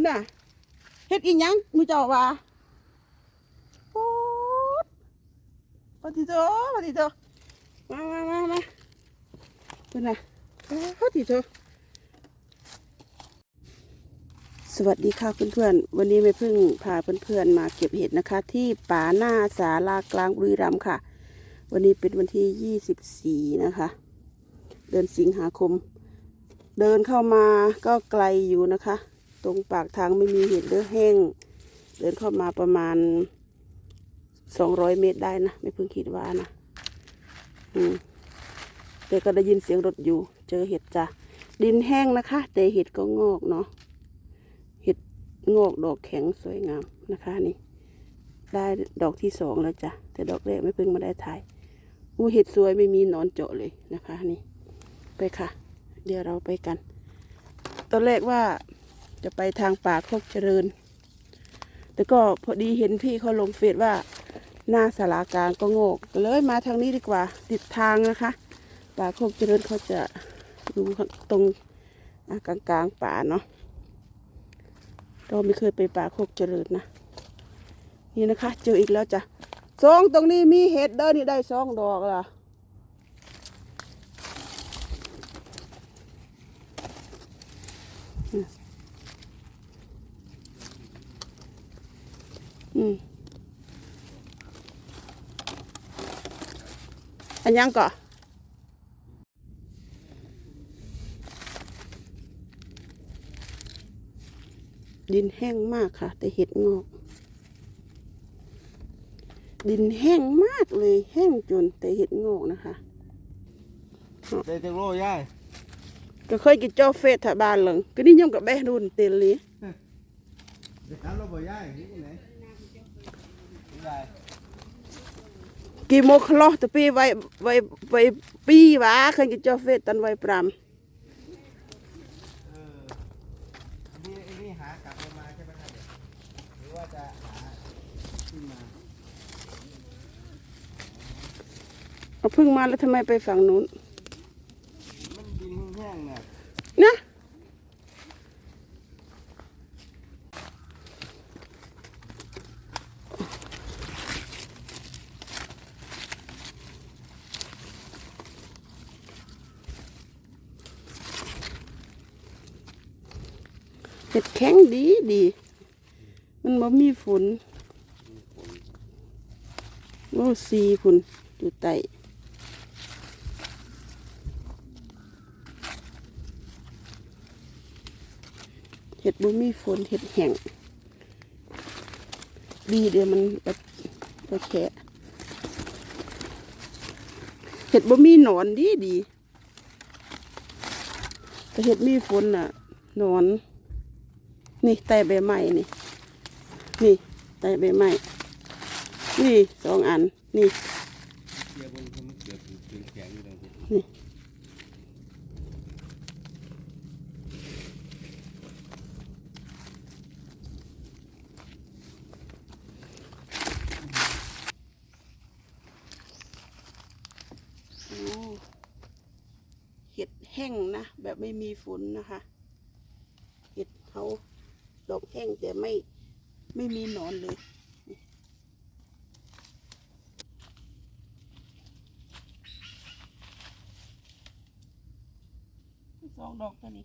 คุณน่ะเฮ็ดอีหยังมือเจ้าว่าโอ๊ดปฏิโตปฏิโตมามามามาคุณน่ะปฏิโตสวัสดีค่ะเพื่อนๆ วันนี้แม่พึ่งพาเพื่อนๆมาเก็บเห็ดนะคะ ที่ป่าหน้าสาลากลางบุรีรัมย์ค่ะ วันนี้เป็นวันที่ 24 นะคะ เดือนสิงหาคม เดินเข้ามาก็ไกลอยู่นะคะ รงปากทางไม่มีเห็ดเลือแห้ง เดินเข้ามาประมาณ200เมตรได้นะ ไม่เพิ่งคิดว่านะอืมแต่ก็ได้ยินเสียงรถอยู่ เจอเห็ดจ้ะดินแห้งนะคะ แต่เห็ดก็งอกเนาะเห็ดงอกดอกแข็งสวยงามนะคะนี่ ได้ดอกที่สองแล้วจ้ะแต่ดอกแรกไม่เพิ่งมาได้ถ่ายอู้เห็ดสวยไม่มีนอนเจาะเลยนะคะ นี่ ไปค่ะ เดี๋ยวเราไปกัน ตอนแรกว่า จะไปทางป่าโคกเจริญ แต่ก็พอดีเห็นพี่เขาลงเฟซว่า หน้าสารากลางก็โงกก็เลยมาทางนี้ดีกว่า ติดทางนะคะ ป่าโคกเจริญเขาจะดูตรงกลางกลางๆป่าเนาะเราไม่เคยไปป่าโคกเจริญนะ นี่นะคะ เจออีกแล้วจ้ะสองตรงนี้มีเห็ดเด้อนี่ได้สองดอกละ อืมอันยังก่อดินแห้งมากค่ะ แต่เห็ดงอก ดินแห้งมากเลย แห้งจนแต่เห็ดงอกนะคะเตะจังโลย่ายก็เคยกินเจ้าเฟสถาบานหลังก็นี่ย่อมกับแบะนุ่นเตลีเด็กน้ำเราบ่ย่ายนี่ไหน ยาย กี่โมงคลอตะปีไว้ไว้ไว้ปีหวาเคยกินเจ้าเฟสตันไว้ปราม เออนี่นี่หากลับลงมาใช่ไหมครับหรือว่าจะหาขึ้นมา เอาพึ่งมาแล้วทำไมไปฝั่งนู้น มัน ห็ดแข็งดีดี มันบ่มีฝนโอ้สีฝุ่นอยู่ใต้เห็ดบ่มีฝนเห็ดแห้งดีเดี๋ยวมันแบบบ่แฉะเห็ดบ่มีหนอนดีดีแต่เห็ดมีฝนน่ะหนอน นี่ไต่ใบไม้นี่ นี่ไต่ใบไม้นี่สองอัน นี่ นี่โอ้เห็ดแห้งนะ แบบไม่มีฝนนะคะ เห็ดเขา ดอกแห้งแต่ไม่ไม่มีหนอนเลยนี่สองดอกเท่านี้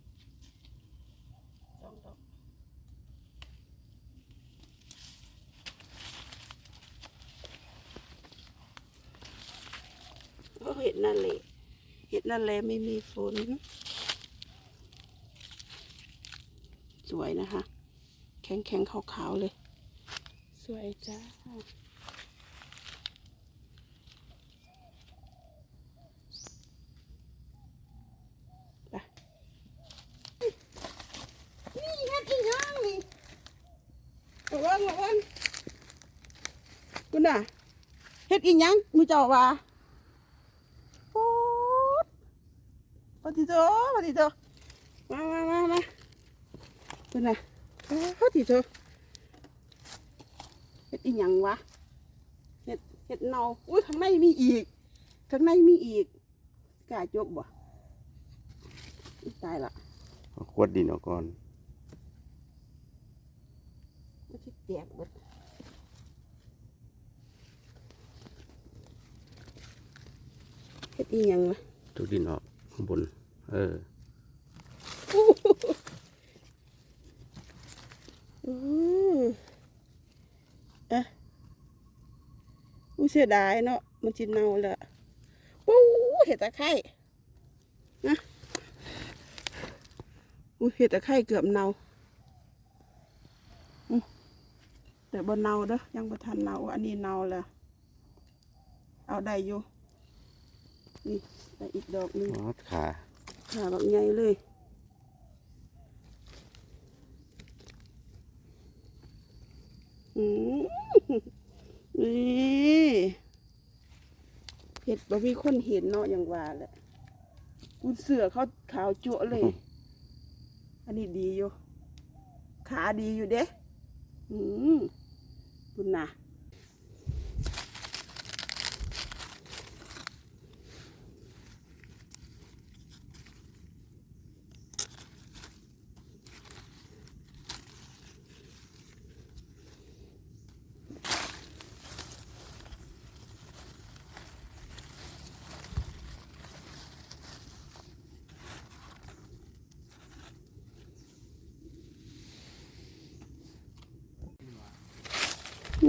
สองดอกก็เห็ดนั่นแหละเห็ดนั่นแหละไม่มีฝน สวยนะคะ แข็งแข็งขาวๆเลย สวยจ้าไปนี่เห็ดอีกอย่างนี่ระวังระวังคุณน่ะเห็ดอีกอย่างมือเจ้าว่าโอ๊ดปฏิโตปฏิโตมามามามาเป็นไงโอ้ปฏิโตเห็ดอีหยังวะเห็ดเห็ดเนาอุ้ยข้างในมีอีก ข้างในมีอีกกล้าจกบ่ตายละเอาขวดดินออกก่อนมันสิแตกเบิดเฮ็ดอีหยังวะ ทุกดินออกข้างบน เอออื อเอ๊ะอู้เสียดายเนาะมันจิเน่าและปู้เห็ดตะไคร่นะอู้เห็ดตะไคร่เกือบเน่าอืมแต่บ่เน่าเด้อยังบ่ทันเน่าอันนี้เน่าแล้วเอาได้อยู่นี่ได้อีกดอกหนึงอ๋อขาขาแบบใหญ่เลย อืม นี่เห็ดบ่มีคนเห็นเนาะอย่างว่าแหละกุนเสือเขาขาวจั่วเลย อันนี้ดีอยู่ ขาดีอยู่เด้อืมบุญนะ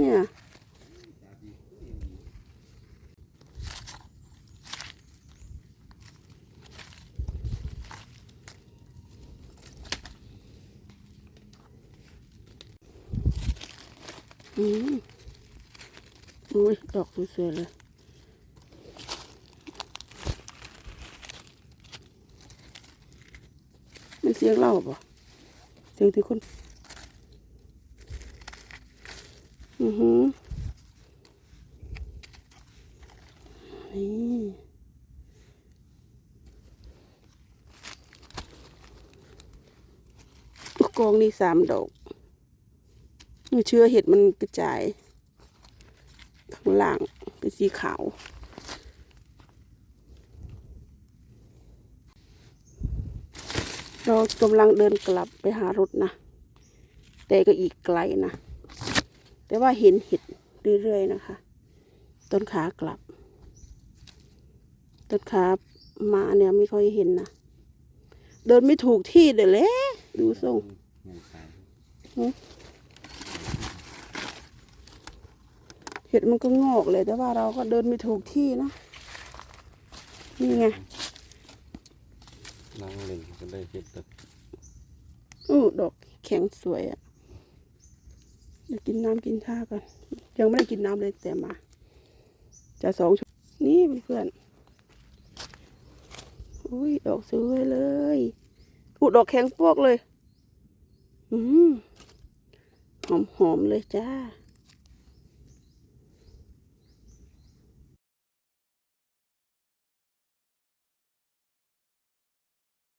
เนี่ย อืมอุ้ยดอกสวยๆเลยมันเสียงเล่าป่ะเสียงที่คน อือหือนี่กองนี่สามดอกเชื้อเห็ดมันกระจายข้างล่างเป็นสีขาวเรากำลังเดินกลับไปหารถนะ แต่ก็อีกไกลนะ แต่ว่าเห็นเห็ดเรื่อยๆนะคะ ต้นขากลับ ต้นขามาเนี่ยไม่ค่อยเห็นนะ เดินไม่ถูกที่เดี๋ยวแหละดูทรงเห็ดมันก็งอกเลย แต่ว่าเราก็เดินไม่ถูกที่นะ นี่ไงนั่งเล่นก็ได้เห็ดแบบอู้ดอกแข็งสวยอะ่ะ เดี๋ยวกินน้ำกินท่าก่อนยังไม่ได้กินน้ำเลยแต่มา จะสองชั่วนี่เพื่อนอุ้ยดอกสวยเลยอุดดอกแข็งพวกเลย อืมหอมๆเลยจ้า